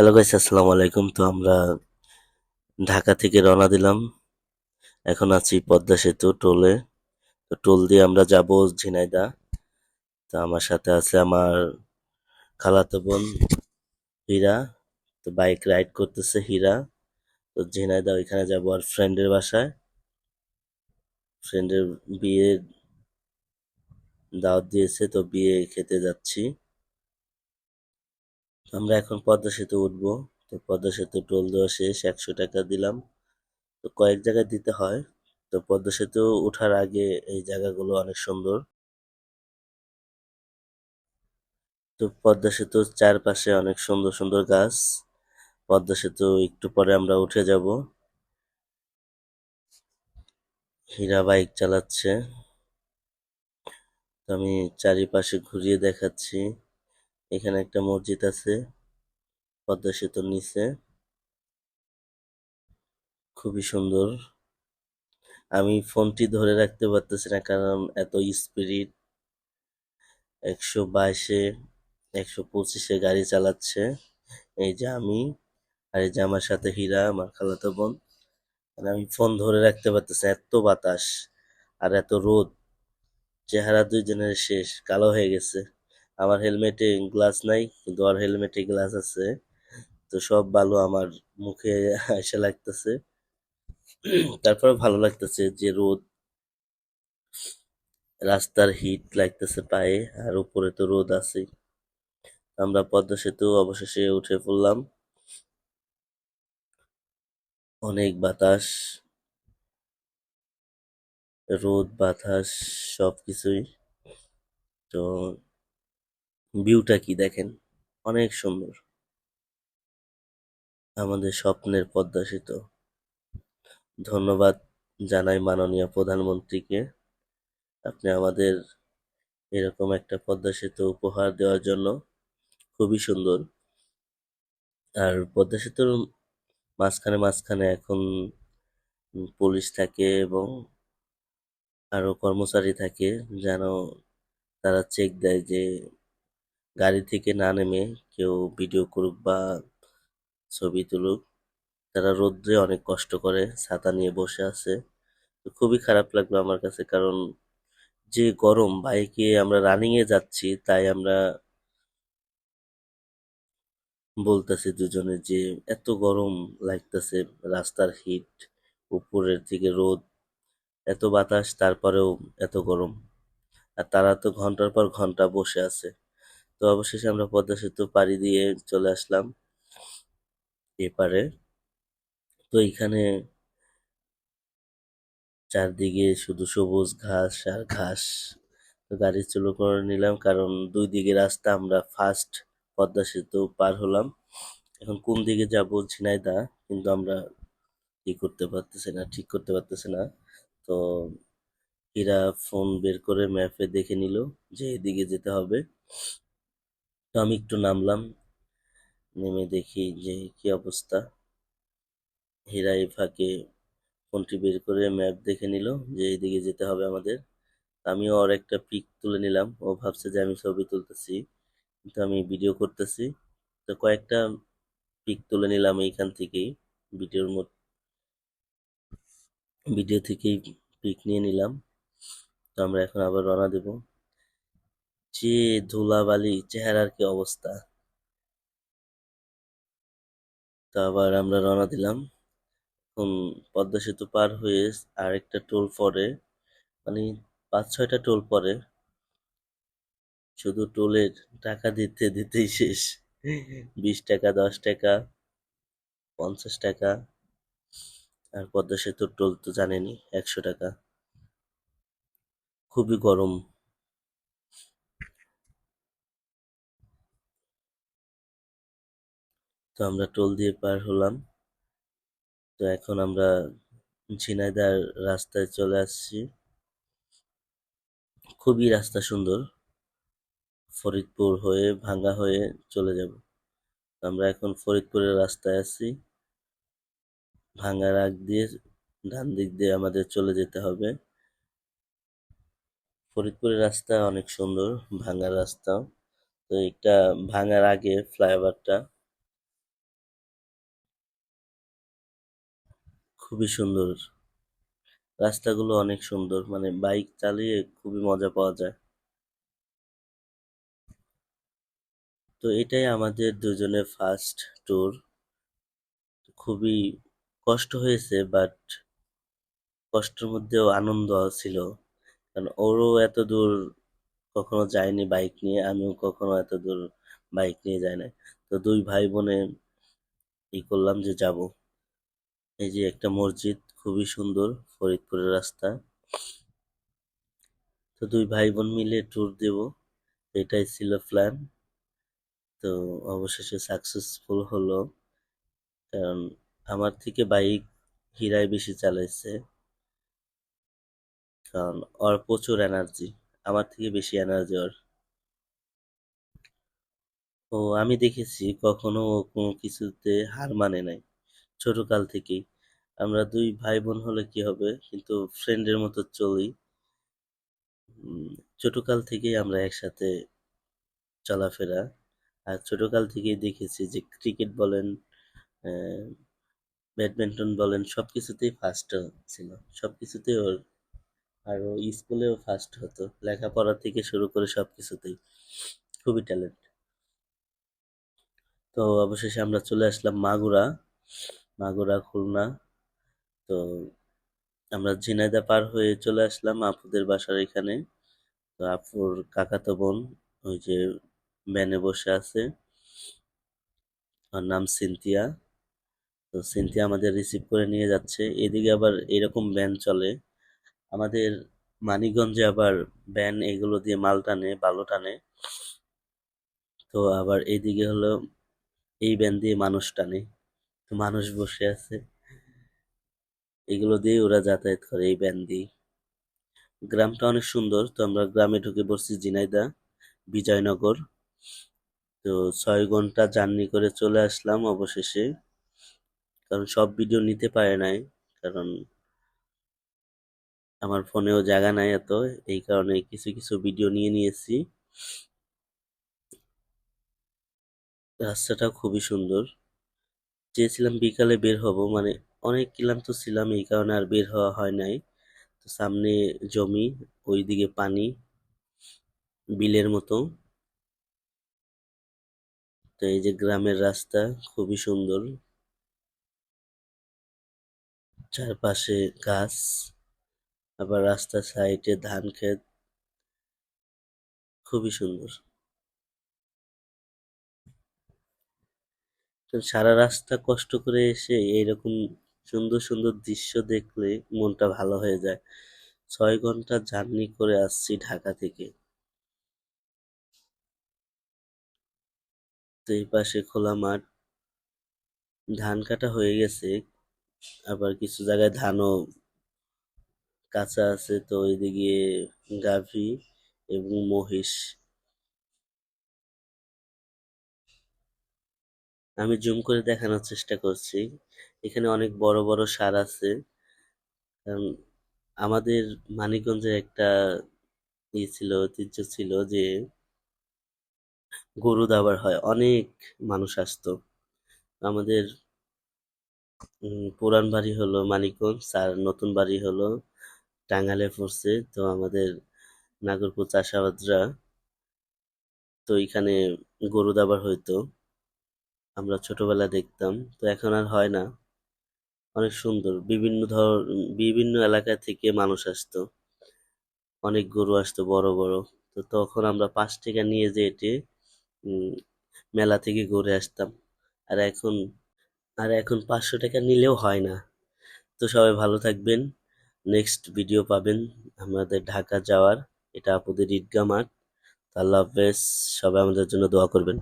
Hello guys আসসালামু আলাইকুম তো আমরা ঢাকা থেকে রওনা দিলাম। এখন আছি পদ্মা সেতু টোলে। তো টোল দিয়ে আমরা যাব ঝিনাইদা তো আমার সাথে আছে আমার খালাতো বোন হীরা। তো বাইক রাইড করতেছে হীরা। তো ঝিনাইদা ওইখানে যাব আর ফ্রেন্ডের বাসায়। ফ্রেন্ডের বিয়ে দাওয়াত দিয়েছে, তো বিয়ে খেতে যাচ্ছি। আমরা এখন পদ্মা সেতু উঠবো। তো পদ্মা সেতু টোল দেওয়া শেষ, একশো টাকা দিলাম। তো কয়েক জায়গায় দিতে হয়। তো পদ্মা সেতু ওঠার আগে এই জায়গাগুলো অনেক সুন্দর। তো পদ্মা সেতুর চারপাশে অনেক সুন্দর সুন্দর গাছ। পদ্মা সেতু একটু পরে আমরা উঠে যাব। হীরা বাইক চালাচ্ছে। আমি চারিপাশে ঘুরিয়ে দেখাচ্ছি। এখানে একটা মসজিদ আছে, পদ্মা সেতুর নিচে। খুবই সুন্দর। আমি ফোনটি ধরে রাখতে পারতেছি না কারণ এত স্পিড একশো বাইশে, একশো পঁচিশে গাড়ি চালাচ্ছে। এই যে আমি, আর এই যে আমার সাথে হীরা, আমার খালাতো বোন মানে আমি ফোন ধরে রাখতে পারতেছি এত বাতাস আর এত রোদ। চেহারা দুইজনের শেষ, কালো হয়ে গেছে। আমার হেলমেটে গ্লাস নাই, কিন্তু ওর হেলমেটে গ্লাস আছে। তো সব বালু আমার মুখে এসে লাগতেছে। তারপরে ভালো লাগতেছে যে রোদ, রাস্তার হিট লাগতেছে পায়ে, আর উপরে তো রোদ আছে আমরা পদ্মা সেতু অবশেষে উঠে পড়লাম। অনেক বাতাস, রোদ, বাতাস, সবকিছুই। তো ভিউটা কি দেখেন? অনেক সুন্দর। আমাদের স্বপ্নের পদ্মা সেতু। ধন্যবাদ জানাই মাননীয় প্রধানমন্ত্রীকে। আপনি আমাদের এরকম একটা পদ্মা সেতু উপহার দেওয়ার জন্য খুবই সুন্দর। আর পদ্মা সেতুর মাঝখানে মাঝখানে এখন পুলিশ থাকে এবং আরও কর্মচারী থাকে যেন তারা চেক দেয় যে গাড়ি থেকে না নেমে কেউ ভিডিও করুক বা ছবি তুলুক, তারা রোদ্রে অনেক কষ্ট করে, ছাতা নিয়ে বসে আছে। তো খুবই খারাপ লাগল আমার কাছে, কারণ যে গরম, বাইকে আমরা রানিং এ যাচ্ছি, তাই আমরা বলতেছি দুজনে যে এত গরম লাগতেছে, রাস্তার হিট উপরের দিকে রোদ, এত বাতাস, তারপরেও এত গরম। আর তারা তো ঘণ্টার পর ঘণ্টা বসে আছে। তো অবশেষে আমরা পদ্মা সেতু পাড়ি দিয়ে চলে আসলাম এপারে। তো এখানে চারদিকে শুধু সবুজ ঘাস আর ঘাস। তো গাড়ি চালু করে নিলাম কারণ দুই দিকে রাস্তা, আমরা ফার্স্ট পদ্মা সেতু পার হলাম। এখন কোন দিকে যাব ঝিনাইদহ কিন্তু আমরা ই করতে পারতেছি না, ঠিক করতে পারতেছি না। তো এরা ফোন বের করে ম্যাপে দেখে নিল যে এদিকে যেতে হবে। তো আমি একটু নামলাম, নেমে দেখি যে কি অবস্থা। হীরা ফাঁকে ফোনটি বের করে ম্যাপ দেখে নিল যে এইদিকে যেতে হবে আমাদের। আমিও ওর একটা পিক তুলে নিলাম। ও ভাবছে যে আমি ছবি তুলতেছি, কিন্তু আমি ভিডিও করতেছি। তো কয়েকটা পিক তুলে নিলাম এইখান থেকেই, ভিডিওর মধ্যে ভিডিও থেকেই পিক নিয়ে নিলাম। তো আমরা এখন আবার রওনা দেব। যে ধুলাবালি চেহারার কি অবস্থা? তো আবার আমরা রওনা দিলাম। এখন পদ্মা সেতু পার হয়ে আরেকটা টোল পরে মানে পাঁচ, ছয়টা টোল পরে। শুধু টোলের টাকা দিতে, দিতেই শেষ। বিশ টাকা, দশ টাকা, পঞ্চাশ টাকা। আর পদ্মা সেতুর টোল তো জানেনই, একশো টাকা। খুবই গরম। তো আমরা টোল দিয়ে পার হলাম। তো এখন আমরা ঝিনাইদার রাস্তায় চলে আসছি। খুবই রাস্তা সুন্দর। ফরিদপুর হয়ে, ভাঙ্গা হয়ে চলে যাব। আমরা এখন ফরিদপুরের রাস্তায় আছি। ভাঙ্গার আগ দিয়ে ডান দিক দিয়ে আমাদের চলে যেতে হবে। ফরিদপুরের রাস্তা অনেক সুন্দর, ভাঙ্গার রাস্তা তো এটা ভাঙার আগে ফ্লাইওভারটা খুবই সুন্দর। রাস্তাগুলো অনেক সুন্দর মানে বাইক চালিয়ে খুবই মজা পাওয়া যায়। তো এটাই আমাদের দুজনের ফার্স্ট ট্যুর খুবই কষ্ট হয়েছে বাট কষ্টের মধ্যেও আনন্দ ছিল। কারণ ওরও এত দূর কখনো যায়নি বাইক নিয়ে, আমিও কখনো এত দূর বাইক নিয়ে যাই না তো দুই ভাই বোনে ই করলাম যে যাব। এই যে একটা মসজিদ, খুবই সুন্দর, ফরিদপুরের রাস্তা। তো দুই ভাই বোন মিলে ট্যুর দেব, এটাই ছিল প্ল্যান তো অবশেষে সাকসেসফুল হলো, কারণ আমার থেকে বাইক হীরাই বেশি চালাইছে। কারণ ওর প্রচুর এনার্জি আমার থেকে বেশি এনার্জি ওর। ও, আমি দেখেছি কখনো ও কোনো কিছুতে হার মানে নাই, ছোটকাল থেকেই। আমরা দুই ভাই বোন হলে কি হবে? কিন্তু ফ্রেন্ডের মতো চলি। ছোটকাল থেকেই আমরা একসাথে চলাফেরা। আর ছোটকাল থেকেই দেখেছি যে ক্রিকেট বলেন ব্যাডমিন্টন বলেন সব কিছুতেই ফার্স্ট ছিল। সব কিছুতেই ওর আর ও স্কুলেও ফার্স্ট হতো। লেখাপড়া থেকে শুরু করে সব কিছুতেই খুবই ট্যালেন্ট তো অবশেষে আমরা চলে আসলাম মাগুরা। মাগুরা, খুলনা। তো আমরা ঝিনাইদহ পার হয়ে চলে আসলাম আপুদের বাসার এখানে। তো আপুর কাকাতো বোন ওই যে ভ্যানে বসে আছে। ওর নাম সিনথিয়া। তো সিনথিয়া আমাদের রিসিভ করে নিয়ে যাচ্ছে। এদিকে আবার এরকম ভ্যান চলে। আমাদের মানিকগঞ্জে আবার ভ্যান এগুলো দিয়ে মাল টানে, বালু টানে। তো আবার এইদিকে হলো এই ভ্যান দিয়ে মানুষ টানে। তো মানুষ বসে আছে। এগুলো দিয়ে ওরা যাতায়াত করে, এই ভ্যান দিয়ে। গ্রামটা অনেক সুন্দর, তো আমরা গ্রামে ঢুকে পড়ছি জিনাইদা বিজয়নগর। তো ছয় ঘণ্টা জার্নি করে চলে আসলাম অবশেষে। কারণ সব ভিডিও নিতে পারে নাই, কারণ আমার ফোনেও জায়গা নাই এত, এই কারণে কিছু কিছু ভিডিও নিয়ে নিয়েছি। রাস্তাটা খুবই সুন্দর। চেয়েছিলাম বিকালে বের হব মানে অনেক ক্লান্ত ছিলাম, এই কারণে আর বের হওয়া হয় নাই। তো সামনে জমি, ওইদিকে পানি, বিলের মতো। তো এই যে গ্রামের রাস্তা, খুবই সুন্দর। চারপাশে গাছ, আবার রাস্তার সাইডে ধান ক্ষেত। খুবই সুন্দর। সারা রাস্তা কষ্ট করে এসে এইরকম সুন্দর সুন্দর দৃশ্য দেখলে মনটা ভালো হয়ে যায়। ছয় ঘণ্টা জার্নি করে আসছি ঢাকা থেকে। এই পাশে খোলা মাঠ। ধান কাটা হয়ে গেছে। আবার কিছু জায়গায় ধানও কাঁচা আছে। তো ওইদিকে গাভী এবং মহিষ। আমি জুম করে দেখানোর চেষ্টা করছি। এখানে অনেক বড় বড় সার আছে। আমাদের মানিকগঞ্জে একটা ই ছিল, ঐতিহ্য ছিল যে গরু দাবার হয়, অনেক মানুষ আসতো। আমাদের পুরান বাড়ি হলো মানিকগঞ্জ, আর নতুন বাড়ি হলো টাঙ্গালে পড়ছে। তো আমাদের নাগরপুর চাষাবাদরা তো এখানে গরু দাবার হইতো। আমরা ছোটবেলা দেখতাম। তো এখন আর হয় না। অনেক সুন্দর। বিভিন্ন ধর বিভিন্ন এলাকা থেকে মানুষ আসতো। অনেক গরু আসতো বড় বড়। তো তখন আমরা পাঁচ টাকা নিয়ে যেতে উম, মেলা থেকে ঘুরে আসতাম। আর এখন আর এখন পাঁচশো টাকা নিলেও হয় না। তো সবাই ভালো থাকবেন। নেক্সট ভিডিও পাবেন আমাদের ঢাকা যাওয়ার। এটা আপুদের ঈদগাহ মাঠ। আল্লাহ হাফেজ। সবাই আমাদের জন্য দোয়া করবেন।